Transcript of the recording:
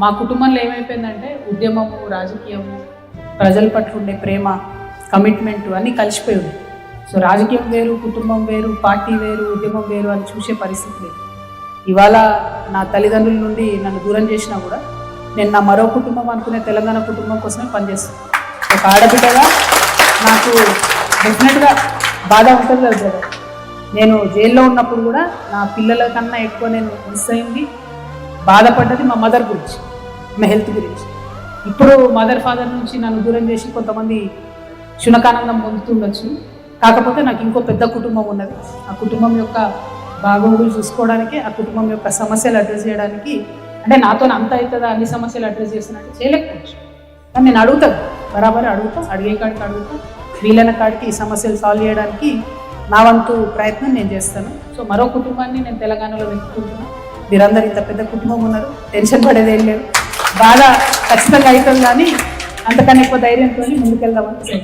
మా కుటుంబంలో ఏమైపోయిందంటే ఉద్యమము రాజకీయము ప్రజల పట్ల ఉండే ప్రేమ కమిట్మెంట్ అన్నీ కలిసిపోయి ఉంది సో రాజకీయం వేరు కుటుంబం వేరు పార్టీ వేరు ఉద్యమం వేరు అని చూసే పరిస్థితి లేదు. ఇవాళ నా తల్లిదండ్రుల నుండి నన్ను దూరం చేసినా కూడా నేను నా మరో కుటుంబం అనుకునే తెలంగాణ కుటుంబం కోసమే పనిచేస్తాను. ఒక ఆడబిడ్డగా నాకు డెఫినెట్గా బాధ ఉంటుంది కదా నేను జైల్లో ఉన్నప్పుడు కూడా నా పిల్లల కన్నా ఎక్కువ నేను మిస్ అయింది. బాధపడ్డది మా మదర్ గురించి మా హెల్త్ గురించి. ఇప్పుడు మదర్ ఫాదర్ నుంచి నన్ను దూరం చేసి కొంతమంది శునకానందం పొందుతుండొచ్చు. కాకపోతే నాకు ఇంకో పెద్ద కుటుంబం ఉన్నది. ఆ కుటుంబం యొక్క బాగోగులు చూసుకోవడానికి ఆ కుటుంబం యొక్క సమస్యలు అడ్రస్ చేయడానికి అంటే నాతో అంత అవుతుందా అన్ని సమస్యలు అడ్రస్ చేస్తున్నట్టు చేయలేకపోవచ్చు. కానీ నేను అడుగుతాను బరాబర్ అడుగుతా అడిగే కాడికి అడుగుతా వీలైన కాడికి ఈ సమస్యలు సాల్వ్ చేయడానికి నా వంతు ప్రయత్నం నేను చేస్తాను. సో మరో కుటుంబాన్ని నేను తెలంగాణలో వెతుకుంటున్నాను మీరందరూ ఇంత పెద్ద కుటుంబం ఉన్నారు. టెన్షన్ పడేది ఏం లేదు. బాధ ఖచ్చితంగా అవుతుంది కానీ అంతకన్నా ఎక్కువ ధైర్యంతో ముందుకెళ్దామని